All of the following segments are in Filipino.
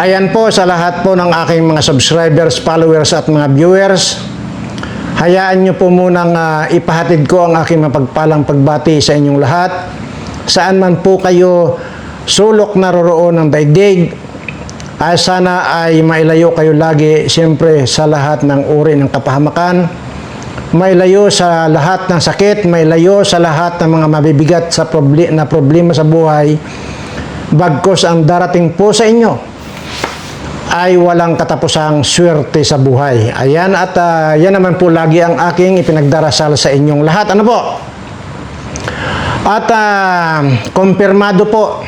Ayan po sa lahat po ng aking mga subscribers, followers at mga viewers. Hayaan nyo po munang ah, ipahatid ko ang aking mapagpalang pagbati sa inyong lahat. Saan man po kayo sulok naroroon ng daigdig, ay sana ay mailayo kayo lagi siyempre sa lahat ng uri ng kapahamakan. Mailayo sa lahat ng sakit, mailayo sa lahat ng mga mabibigat sa proble- na problema sa buhay. Bagkos ang darating po sa inyo ay walang katapusang swerte sa buhay. Ayan at ah, yan naman po lagi ang aking ipinagdarasal sa inyong lahat. Ano po? At ah, kumpirmado po.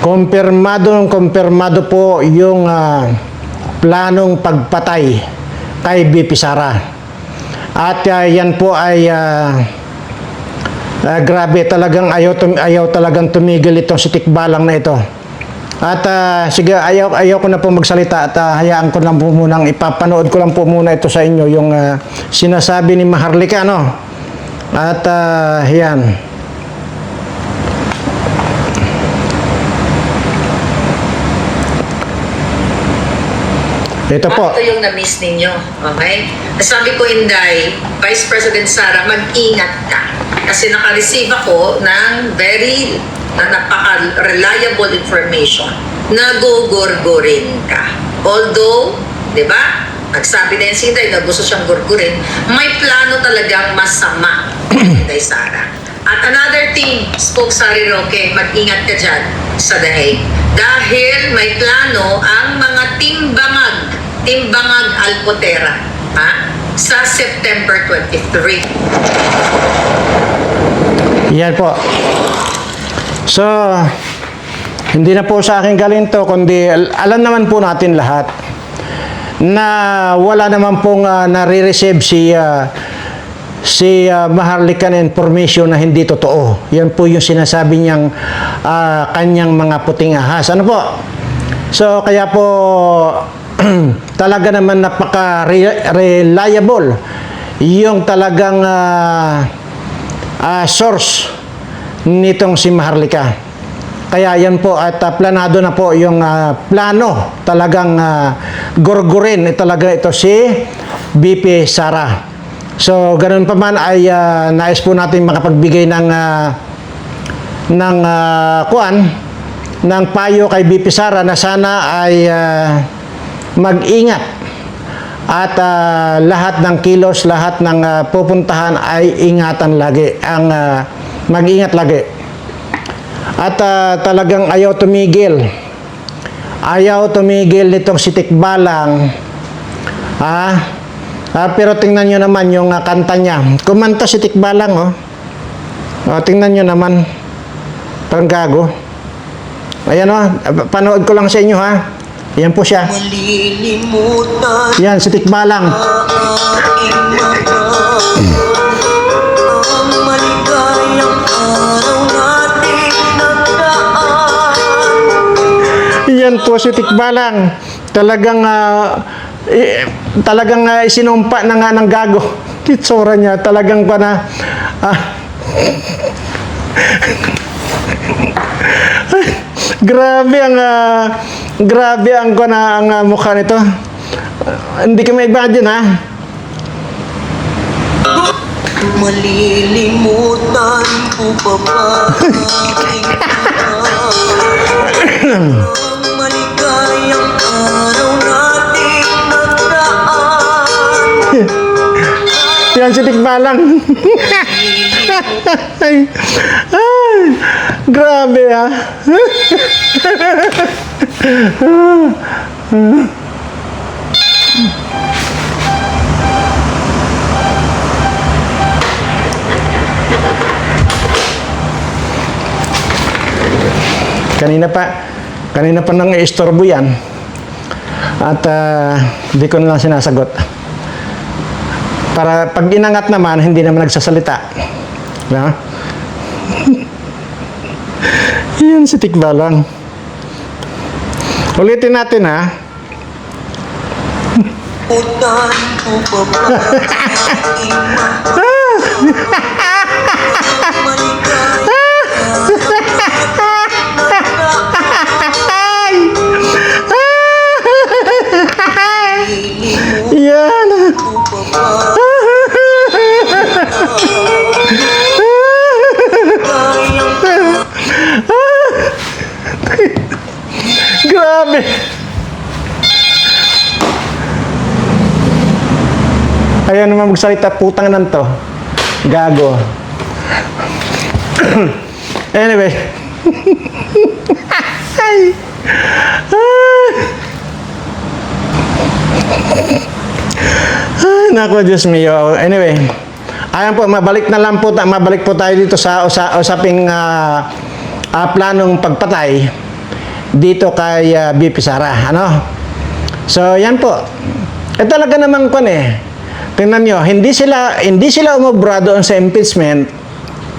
Kumpirmado ng kumpirmado po yung ah, planong pagpatay kay BP Sara. At ah, yan po ay ah, ah, grabe talagang ayaw, ayaw talagang tumigil itong si Tikbalang na ito. At ah, sige, ayaw, ayaw ko na po magsalita at ah, hayaan ko lang po munang ipapanood ko lang po muna ito sa inyo yung ah, sinasabi ni Maharlika, no? At ah, yan. Ito po. Ito yung na-miss ninyo. Okay? Sabi ko, Inday, Vice President Sara, mag-ingat ka. Kasi naka-receive ako ng very na napaka-reliable information na gugurgurin ka. Although, di ba, nagsabi na yan si Inday na gusto siyang gurgurin, may plano talagang masama Inday Sara. At another thing, spoke Sari Roque, mag-ingat ka dyan sa Dahig. Dahil may plano ang mga timbangag, timbangag Alpotera, ha? sa September 23. Yan po. So, hindi na po sa akin galing to, kundi al- alam naman po natin lahat na wala naman pong uh, nare-receive si ah, si ah, Maharlika na information na hindi totoo. Yan po yung sinasabi niyang ah, kanyang mga puting ahas. Ano po? So, kaya po talaga naman napaka-reliable yung talagang ah, ah, source nitong si Maharlika. Kaya yan po at ah, planado na po yung ah, plano talagang uh, gurgurin eh, talaga ito si BP Sara. So ganun pa man ay ah, nais po natin makapagbigay ng ah, ng ah, kuan ng payo kay BP Sara na sana ay ah, mag-ingat at ah, lahat ng kilos, lahat ng ah, pupuntahan ay ingatan lagi. Ang ah, mag-ingat lagi. At ah, talagang ayaw tumigil. Ayaw tumigil nitong si Tikbalang. Ah, ah, pero tingnan nyo naman yung ah, kanta niya. Kumanta si Tikbalang, oh. oh tingnan nyo naman. Parang gago. Ayan, oh. Panood ko lang sa inyo, ha. Yan po siya. Yan, si Tikbalang. aking mga po si Tikbalang. Talagang ah, eh, talagang uh, isinumpa na nga ng gago. Kitsura niya talagang pa na ah, grabe ang ah, grabe ang ko na ang ah, mukha nito. Ah, hindi ka ma-imagine ha. Malilimutan ko pa ba Yan si Tikbalang. ay, ay, grabe ha. Kanina pa, kanina pa nang istorbo yan. At ah, di ko na lang sinasagot. Para pag inangat naman, hindi naman nagsasalita. No? Yan si Tikbalang. Ulitin natin ha. Utan ko pa ba Ayaw naman magsalita putang nan to. Gago. anyway. Ay. Ay, nako, Diyos mio. Anyway, ayan po, mabalik na lang po, ta- mabalik po tayo dito sa usa, usaping ah, ah, planong pagpatay dito kay ah, BP Sara. Ano? So, yan po. Eh talaga naman kon eh. Tingnan nyo, hindi sila, hindi sila umubra doon sa impeachment,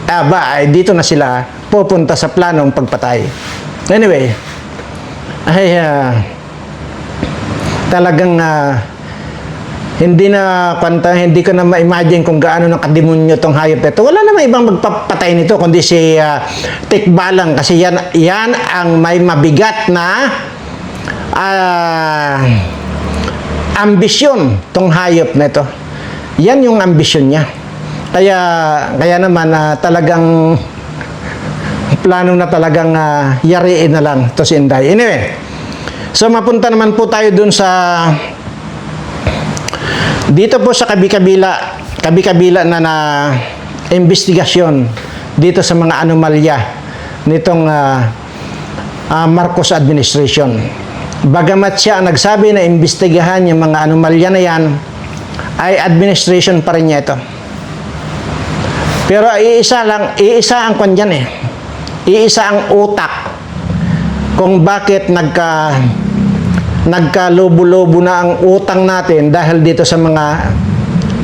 ah, ba, ay dito na sila pupunta sa planong pagpatay. Anyway, ay ah, talagang ah, hindi na kwanta, hindi ko na ma-imagine kung gaano ng kademonyo tong hayop ito. Wala namang ibang magpapatay nito kundi si uh, Tikbalang kasi yan, yan ang may mabigat na ah, ambisyon tong hayop na ito. Yan yung ambisyon niya. Kaya kaya naman ah, talagang plano na talagang ah, yariin na lang to si Inday. Anyway, so mapunta naman po tayo dun sa dito po sa kabi-kabila, kabi-kabila na na investigasyon dito sa mga anomalya nitong ah, ah, Marcos administration. Bagamat siya ang nagsabi na imbestigahan yung mga anomalya na yan, ay administration pa rin niya ito. Pero iisa lang, iisa ang kwan eh. Iisa ang utak kung bakit nagka nagkalubo-lubo na ang utang natin dahil dito sa mga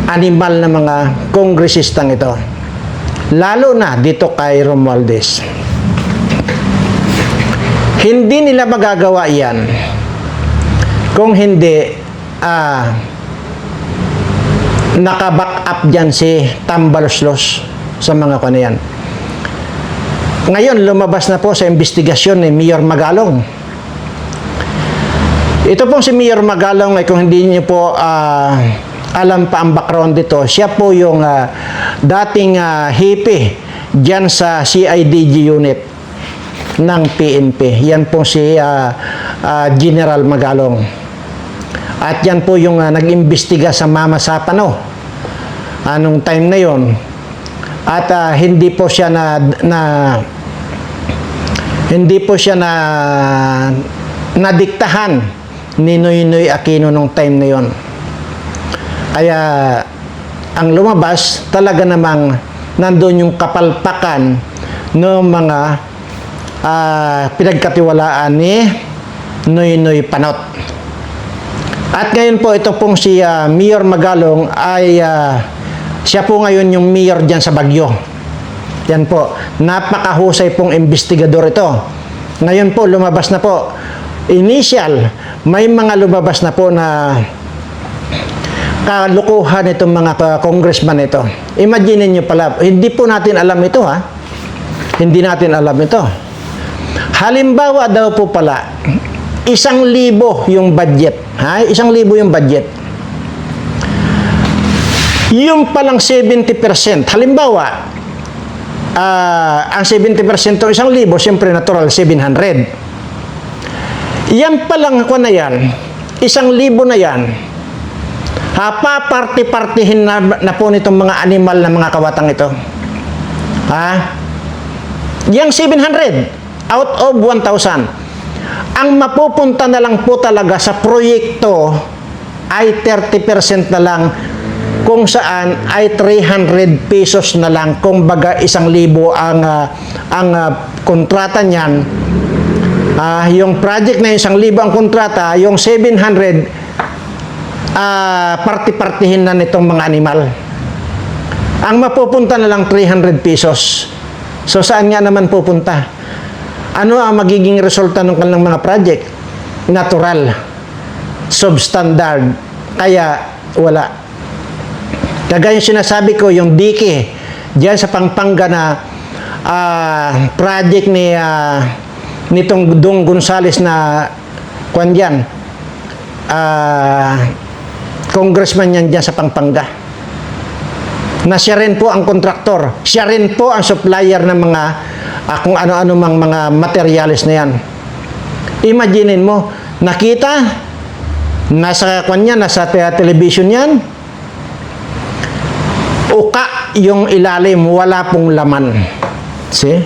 animal na mga kongresistang ito. Lalo na dito kay Romualdez. Hindi nila magagawa yan kung hindi ah nakaback up dyan si Tambaloslos sa mga kano yan. Ngayon, lumabas na po sa investigasyon ni Mayor Magalong. Ito pong si Mayor Magalong ay kung hindi niyo po ah, alam pa ang background dito, siya po yung ah, dating uh, hippie dyan sa CIDG unit ng PNP. Yan po si ah, ah, General Magalong. At yan po yung ah, nag-imbestiga sa Mama Sapano anong time na yon. At ah, hindi po siya na, na hindi po siya na nadiktahan ni Noy Noy Aquino nung time na yon. Kaya ang lumabas talaga namang nandoon yung kapalpakan ng mga ah, pinagkatiwalaan ni Noy Noy Panot. At ngayon po ito pong si ah, Mayor Magalong ay ah, siya po ngayon yung mayor dyan sa Bagyo. Yan po. Napakahusay pong investigador ito. Ngayon po, lumabas na po. Initial, may mga lumabas na po na kalukuhan itong mga congressman ito. Imagine niyo pala, hindi po natin alam ito ha. Hindi natin alam ito. Halimbawa daw po pala, isang libo yung budget. Ha? Isang libo yung budget. Yung palang 70%, halimbawa, ah, ang 70% ng isang libo, siyempre natural, 700. Yan palang ako na yan, isang libo na yan, ha, paparti-partihin na, na po nitong mga animal na mga kawatang ito. Ha? Yang 700 out of 1,000. Ang mapupunta na lang po talaga sa proyekto ay 30% na lang kung saan ay 300 pesos na lang kung baga isang libo ang ah, ang ah, kontrata niyan. Ah, yung project na isang libo ang kontrata yung 700 ah parti-partihin na nitong mga animal. Ang mapupunta na lang 300 pesos. So saan nga naman pupunta ano ang magiging resulta ng kanilang mga project natural substandard kaya wala Kagaya yung sinasabi ko, yung dike, diyan sa Pampanga na ah, project ni ah, nitong Dong Gonzales na kwan dyan, ah, congressman yan dyan sa Pampanga. Na siya rin po ang kontraktor. Siya rin po ang supplier ng mga ah, kung ano-ano mang mga materials na yan. Imaginin mo, nakita, nasa kwan yan, nasa te- television yan, uka yung ilalim, wala pong laman. See?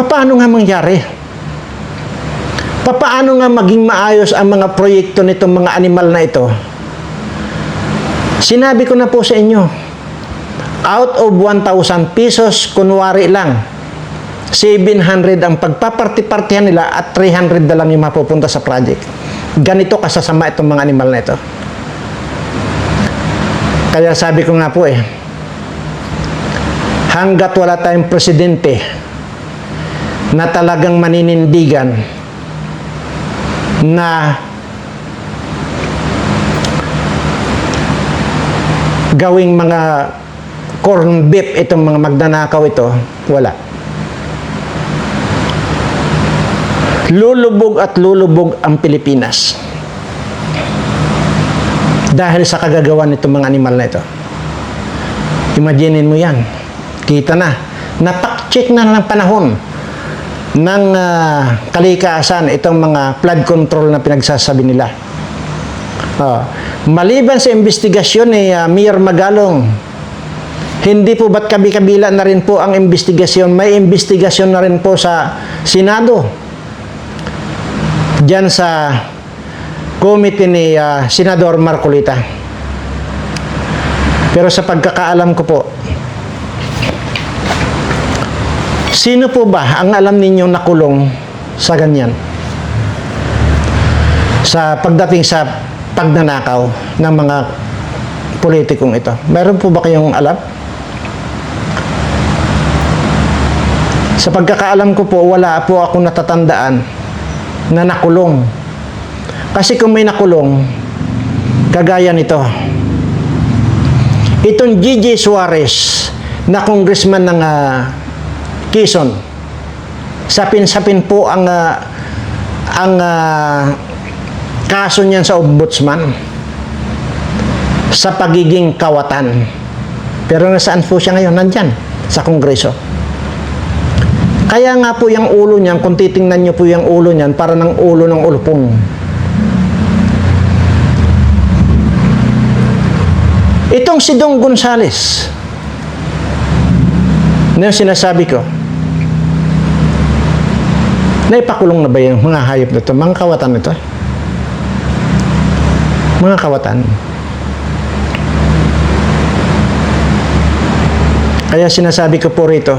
Paano nga mangyari? Paano nga maging maayos ang mga proyekto nitong mga animal na ito? Sinabi ko na po sa inyo, out of 1,000 pesos, kunwari lang, 700 ang pagpaparti-partihan nila at 300 na lang yung mapupunta sa project. Ganito kasasama itong mga animal na ito. Kaya sabi ko nga po eh, hanggat wala tayong presidente na talagang maninindigan na gawing mga corn beef itong mga magnanakaw ito, wala. Lulubog at lulubog ang Pilipinas. Dahil sa kagagawan nitong mga animal na ito. Imaginin mo yan. Kita na. Napak-check na ng panahon ng ah, kalikasan itong mga flood control na pinagsasabi nila. Ah, maliban sa investigasyon ni ah, Mayor Magalong, hindi po ba't kabi-kabila na rin po ang investigasyon? May investigasyon na rin po sa Senado. Diyan sa committee ni ah, Senador Marcolita. Pero sa pagkakaalam ko po, sino po ba ang alam ninyong nakulong sa ganyan? Sa pagdating sa pagnanakaw ng mga politikong ito. Meron po ba kayong alam? Sa pagkakaalam ko po, wala po ako natatandaan na nakulong. Kasi kung may nakulong, kagaya nito. Itong Gigi Suarez na congressman ng ah, Quezon, sapin-sapin po ang ah, ang ah, kaso niyan sa ombudsman sa pagiging kawatan. Pero nasaan po siya ngayon? Nandyan, sa kongreso. Kaya nga po yung ulo niyan, kung titingnan niyo po yung ulo niyan, para ng ulo ng ulpong. Itong si Dong Gonzales, na yung sinasabi ko, naipakulong na ba yung mga hayop na ito? Mga kawatan ito? Mga kawatan. Kaya sinasabi ko po rito,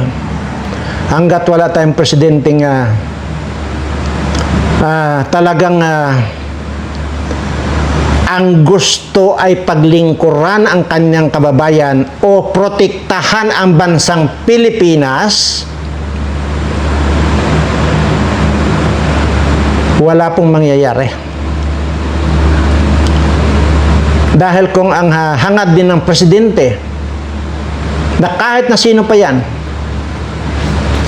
hanggat wala tayong presidenteng ah, ah, talagang ah, ang gusto ay paglingkuran ang kanyang kababayan o protektahan ang bansang Pilipinas, wala pong mangyayari. Dahil kung ang hangad din ng presidente na kahit na sino pa yan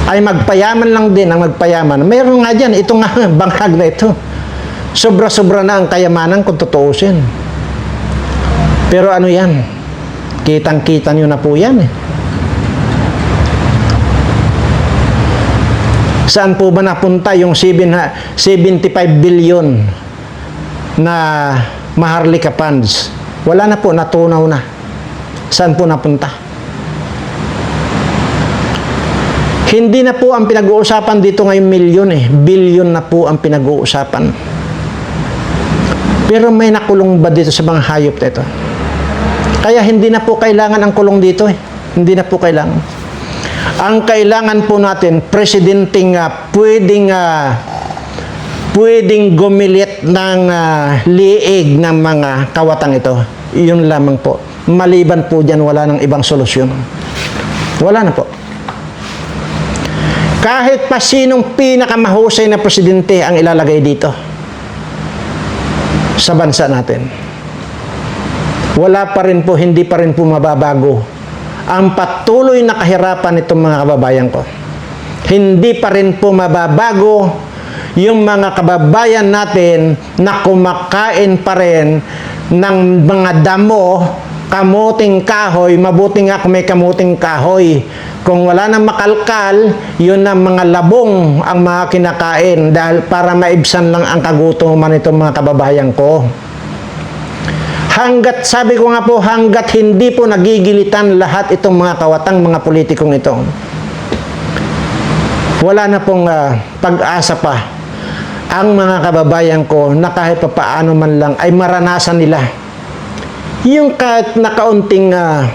ay magpayaman lang din ang magpayaman. Mayroon nga dyan, ito nga banghag na ito. Sobra-sobra na ang kayamanan kung tutuusin. Pero ano yan? Kitang-kita nyo na po yan eh. Saan po ba napunta yung 7 ha- 75 billion na Maharlika funds? Wala na po, natunaw na. Saan po napunta? Hindi na po ang pinag-uusapan dito ngayon milyon eh. Billion na po ang pinag-uusapan. Pero may nakulong ba dito sa mga hayop na ito? Kaya hindi na po kailangan ang kulong dito eh. Hindi na po kailangan. Ang kailangan po natin, presidenteng uh, pwedeng ah, pwedeng gumilit ng ah, liig ng mga kawatang ito. Yun lamang po. Maliban po dyan, wala nang ibang solusyon. Wala na po. Kahit pa sinong pinakamahusay na presidente ang ilalagay dito sa bansa natin. Wala pa rin po, hindi pa rin po mababago ang patuloy na kahirapan nitong mga kababayan ko. Hindi pa rin po mababago yung mga kababayan natin na kumakain pa rin ng mga damo, kamuting kahoy, mabuti nga kung may kamuting kahoy. Kung wala nang makalkal, yun ang mga labong ang mga kinakain dahil para maibsan lang ang kagutuman nitong mga kababayan ko. Hanggat, sabi ko nga po, hanggat hindi po nagigilitan lahat itong mga kawatang mga politikong ito, wala na pong ah, pag-asa pa ang mga kababayan ko na kahit pa paano man lang ay maranasan nila. Yung kahit na kaunting ah,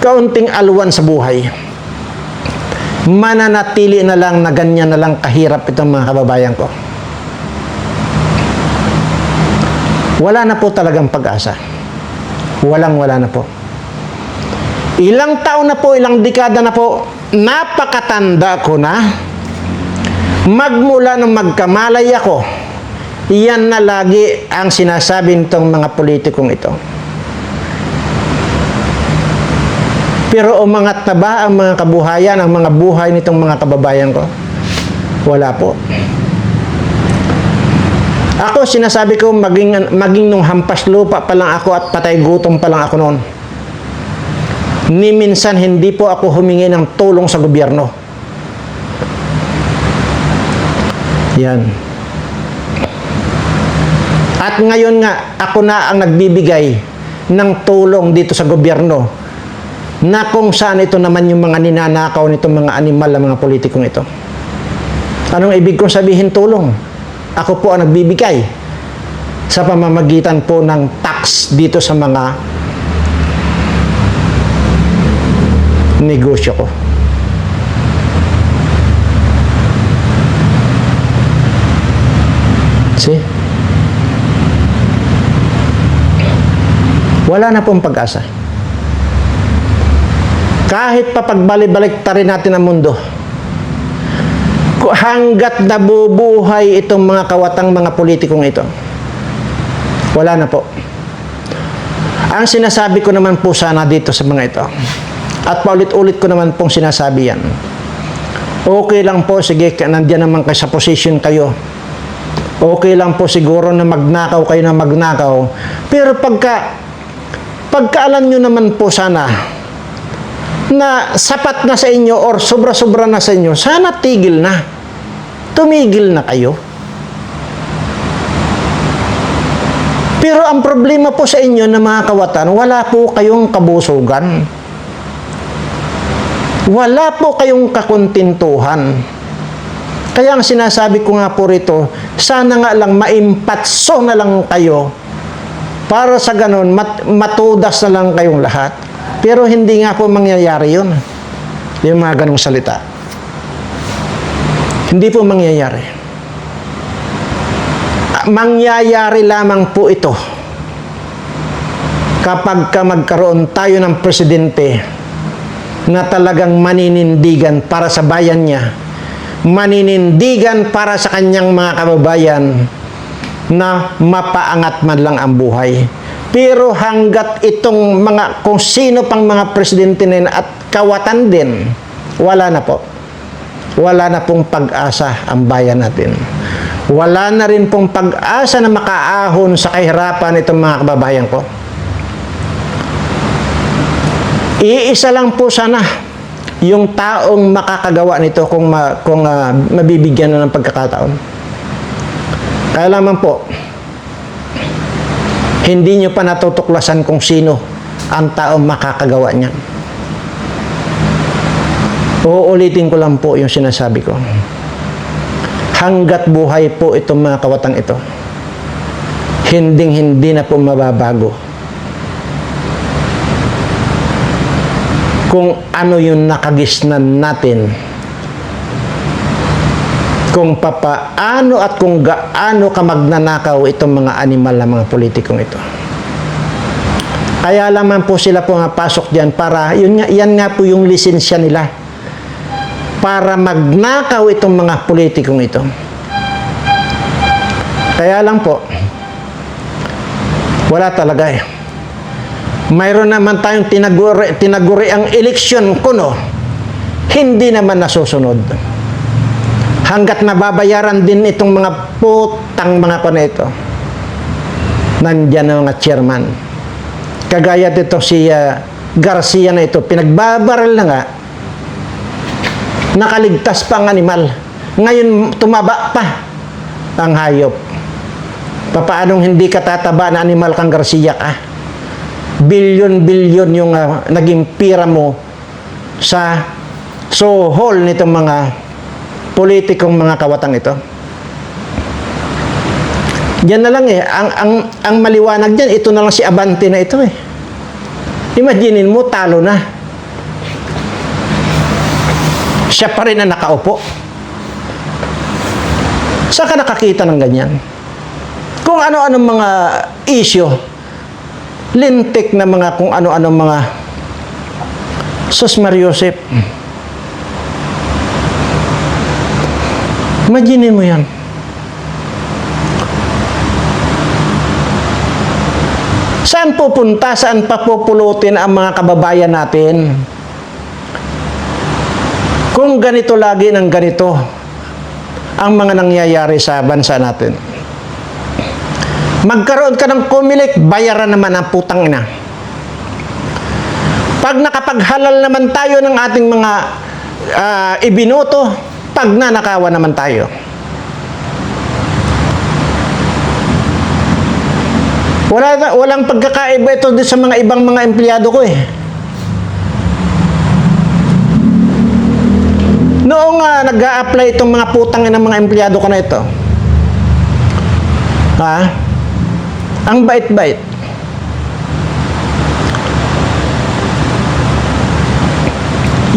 kaunting alwan sa buhay mananatili na lang na ganyan na lang kahirap itong mga kababayan ko. Wala na po talagang pag-asa. Walang wala na po. Ilang taon na po ilang dekada na po napakatanda ko na magmula nung magkamalay ako yan na lagi ang sinasabi nitong mga politikong ito Pero umangat na ba ang mga kabuhayan, ang mga buhay nitong mga kababayan ko? Wala po. Ako, sinasabi ko, maging, maging nung hampas lupa pa lang ako at patay gutom pa lang ako noon. Ni minsan hindi po ako humingi ng tulong sa gobyerno. Yan. At ngayon nga, ako na ang nagbibigay ng tulong dito sa gobyerno na kung saan ito naman yung mga ninanakaw nitong mga animal ng mga politikong ito. Anong ibig kong sabihin tulong? Ako po ang nagbibigay sa pamamagitan po ng tax dito sa mga negosyo ko. See? Wala na pong pag-asa kahit pa pagbalik-balik ta rin natin ang mundo, hanggat nabubuhay itong mga kawatang mga politikong ito, wala na po. Ang sinasabi ko naman po sana dito sa mga ito, at paulit-ulit ko naman pong sinasabi yan, okay lang po, sige, nandiyan naman kayo sa position kayo, okay lang po siguro na magnakaw kayo na magnakaw, pero pagka, pagka alam nyo naman po sana, na sapat na sa inyo or sobra-sobra na sa inyo, sana tigil na. Tumigil na kayo. Pero ang problema po sa inyo na mga kawatan, wala po kayong kabusugan. Wala po kayong kakuntintuhan. Kaya ang sinasabi ko nga po rito, sana nga lang maimpatso na lang kayo para sa ganun, mat- matudas na lang kayong lahat. Pero hindi nga po mangyayari yun. Yung mga ganong salita. Hindi po mangyayari. Ah, Mangyayari lamang po ito kapag ka magkaroon tayo ng presidente na talagang maninindigan para sa bayan niya, maninindigan para sa kanyang mga kababayan na mapaangat man lang ang buhay. Pero hanggat itong mga, kung sino pang mga presidente na yun at kawatan din, wala na po. Wala na pong pag-asa ang bayan natin. Wala na rin pong pag-asa na makaahon sa kahirapan itong mga kababayan ko. Iisa lang po sana yung taong makakagawa nito kung, ma, kung ah, mabibigyan na ng pagkakataon. Kaya lamang po, hindi nyo pa natutuklasan kung sino ang taong makakagawa niyan. Uulitin ko lang po yung sinasabi ko. Hanggat buhay po itong mga kawatang ito, hinding hindi na po mababago. Kung ano yung nakagisnan natin kung papaano at kung gaano ka magnanakaw itong mga animal na mga politikong ito. Kaya lamang po sila pumapasok diyan para, yun nga, yan nga po yung lisensya nila para magnakaw itong mga politikong ito. Kaya lang po, wala talaga eh. Mayroon naman tayong tinaguri, tinaguri ang eleksyon kuno, hindi naman nasusunod hanggat nababayaran din itong mga putang mga na ito. Nandyan ang mga chairman. Kagaya dito si uh, Garcia na ito, pinagbabaral na nga, nakaligtas pa ang animal. Ngayon, tumaba pa ang hayop. Papaanong hindi ka tataba na animal kang Garcia ka? Bilyon-bilyon yung ah, naging pira mo sa sohol nitong mga politikong mga kawatang ito. Yan na lang eh. Ang, ang, ang maliwanag dyan, ito na lang si Abante na ito eh. Imaginin mo, talo na. Siya pa rin ang nakaupo. Saan ka nakakita ng ganyan? Kung ano-ano mga issue, lintik na mga kung ano-ano mga Sus Mariosep. Imaginin mo yan. Saan pupunta? Saan papupulutin ang mga kababayan natin? Kung ganito lagi ng ganito ang mga nangyayari sa bansa natin. Magkaroon ka ng kumilik, bayaran naman ang putang ina. Pag nakapaghalal naman tayo ng ating mga ah, ibinoto, pag nanakawa naman tayo. Wala walang pagkakaiba ito sa mga ibang mga empleyado ko eh. Noong nga nag apply itong mga putang ng mga empleyado ko na ito. Ha? Ang bait-bait.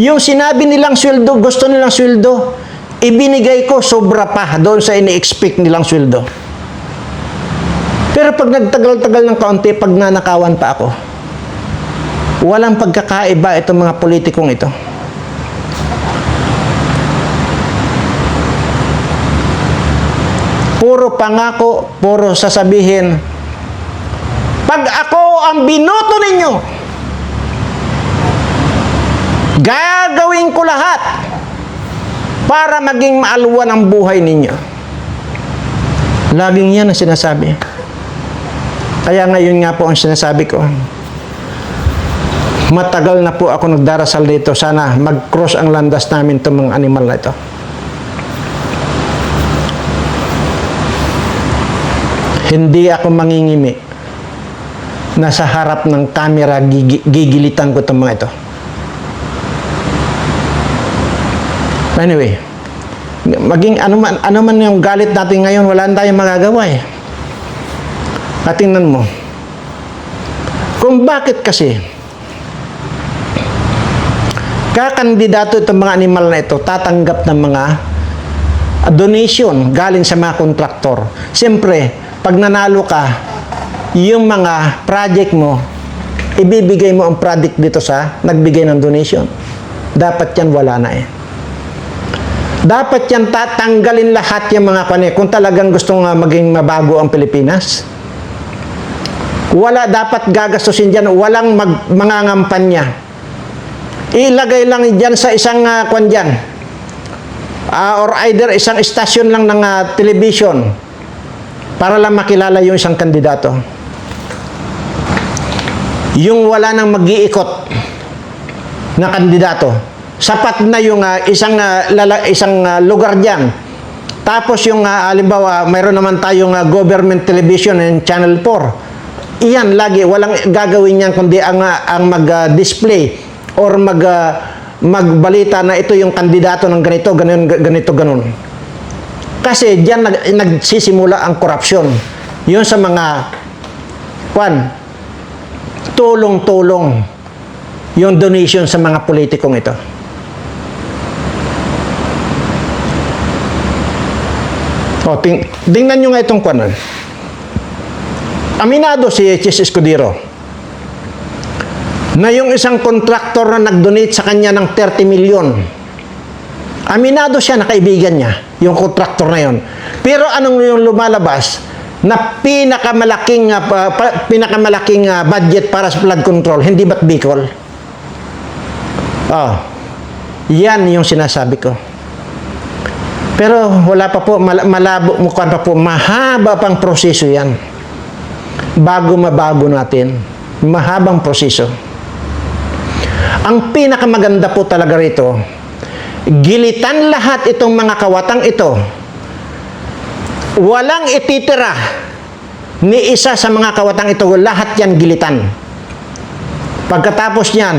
Yung sinabi nilang sweldo, gusto nilang sweldo, ibinigay ko sobra pa doon sa ini-expect nilang sweldo. Pero pag nagtagal-tagal ng kaunti, pag nanakawan pa ako, walang pagkakaiba itong mga politikong ito. Puro pangako, puro sasabihin, pag ako ang binoto ninyo, gagawin ko lahat para maging maalwan ang buhay ninyo. Laging yan ang sinasabi. Kaya ngayon nga po ang sinasabi ko, matagal na po ako nagdarasal dito. Sana mag-cross ang landas namin itong mga animal na ito. Hindi ako mangingimi na sa harap ng camera gigi- gigilitan ko itong mga ito. Anyway, maging ano man, ano man yung galit natin ngayon, wala na tayong magagawa eh. At tingnan mo, kung bakit kasi kakandidato itong mga animal na ito tatanggap ng mga donation galing sa mga kontraktor. Siyempre, pag nanalo ka, yung mga project mo, ibibigay mo ang project dito sa nagbigay ng donation. Dapat yan wala na eh. Dapat yan tatanggalin lahat yung mga kane kung talagang gusto nga maging mabago ang Pilipinas. Wala dapat gagastusin dyan, walang mag, mangangampanya. Ilagay lang dyan sa isang uh, kwan dyan. Ah, or either isang istasyon lang ng ah, television para lang makilala yung isang kandidato. Yung wala nang mag-iikot na kandidato. Sapat na yung ah, isang ah, lala- isang ah, lugar diyan. Tapos yung uh, halimbawa, mayroon naman tayong ah, government television and channel 4. Iyan lagi walang gagawin niyan kundi ang ang mag-display or mag ah, magbalita na ito yung kandidato ng ganito, ganun, ganito, ganun. Kasi diyan nag, nagsisimula ang korupsyon. Yun sa mga kwan, tulong-tulong yung donation sa mga politikong ito. O, ting tingnan nyo nga itong kwan. Aminado si Chis Escudero na yung isang kontraktor na nag-donate sa kanya ng 30 milyon. Aminado siya na kaibigan niya, yung kontraktor na yon. Pero anong yung lumalabas na pinakamalaking uh, pa- pinakamalaking uh, budget para sa flood control, hindi ba't Bicol? Oh. Yan yung sinasabi ko. Pero wala pa po, mal- malabo, mukhang pa po, mahaba pang proseso yan. Bago mabago natin. Mahabang proseso. Ang pinakamaganda po talaga rito, gilitan lahat itong mga kawatang ito. Walang ititira ni isa sa mga kawatang ito, lahat yan gilitan. Pagkatapos niyan,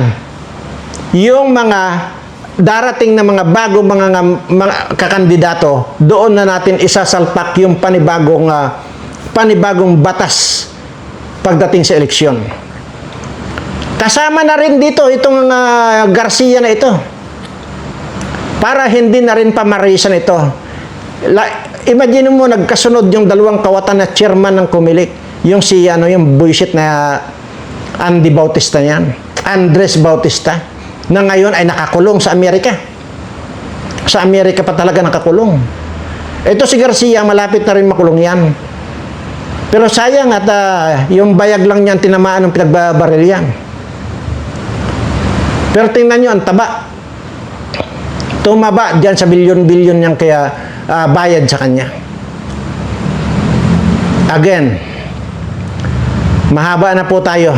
yung mga darating na mga bago mga, mga kakandidato, doon na natin isasalpak yung panibagong ah, panibagong batas pagdating sa eleksyon. Kasama na rin dito itong ah, Garcia na ito. Para hindi na rin pamarisan ito. La, imagine mo nagkasunod yung dalawang kawatan na chairman ng Kumilik. Yung si ano yung bullshit na Andy Bautista niyan. Andres Bautista na ngayon ay nakakulong sa Amerika. Sa Amerika pa talaga nakakulong. Ito si Garcia malapit na rin makulong yan. Pero sayang at ah, yung bayag lang niyan tinamaan ng pinagbabaril yan. Pero tingnan nyo, ang taba. Tumaba dyan sa bilyon-bilyon niyang kaya ah, bayad sa kanya. Again, mahaba na po tayo.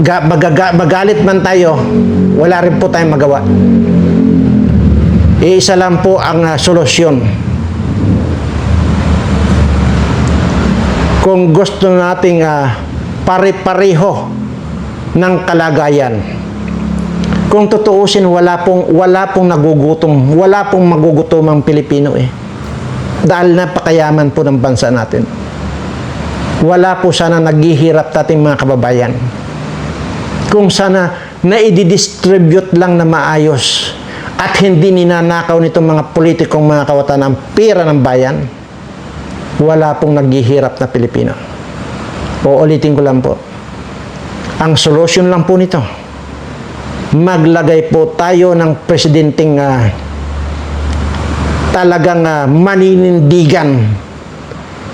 Ga, magaga, magalit man tayo, wala rin po tayong magawa. Iisa lang po ang ah, solusyon. Kung gusto nating ah, pare-pareho ng kalagayan, kung tutuusin wala pong wala pong nagugutom, wala pong magugutom ang Pilipino eh. Dahil napakayaman po ng bansa natin. Wala po sana naghihirap nating mga kababayan. Kung sana na-distribute lang na maayos at hindi ninanakaw nitong mga politikong mga kawatan ang pera ng bayan, wala pong naghihirap na Pilipino. O ulitin ko lang po, ang solusyon lang po nito, maglagay po tayo ng presidenteng ah, talagang ah, maninindigan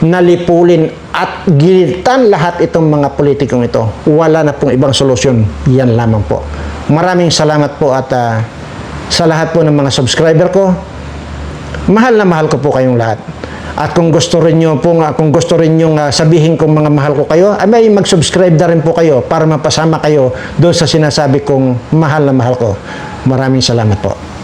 nalipulin at gilitan lahat itong mga politikong ito. Wala na pong ibang solusyon. Yan lamang po. Maraming salamat po at ah, sa lahat po ng mga subscriber ko, mahal na mahal ko po kayong lahat. At kung gusto rin nyo po nga, kung gusto rin nyo nga sabihin kong mga mahal ko kayo, ay may mag-subscribe na rin po kayo para mapasama kayo doon sa sinasabi kong mahal na mahal ko. Maraming salamat po.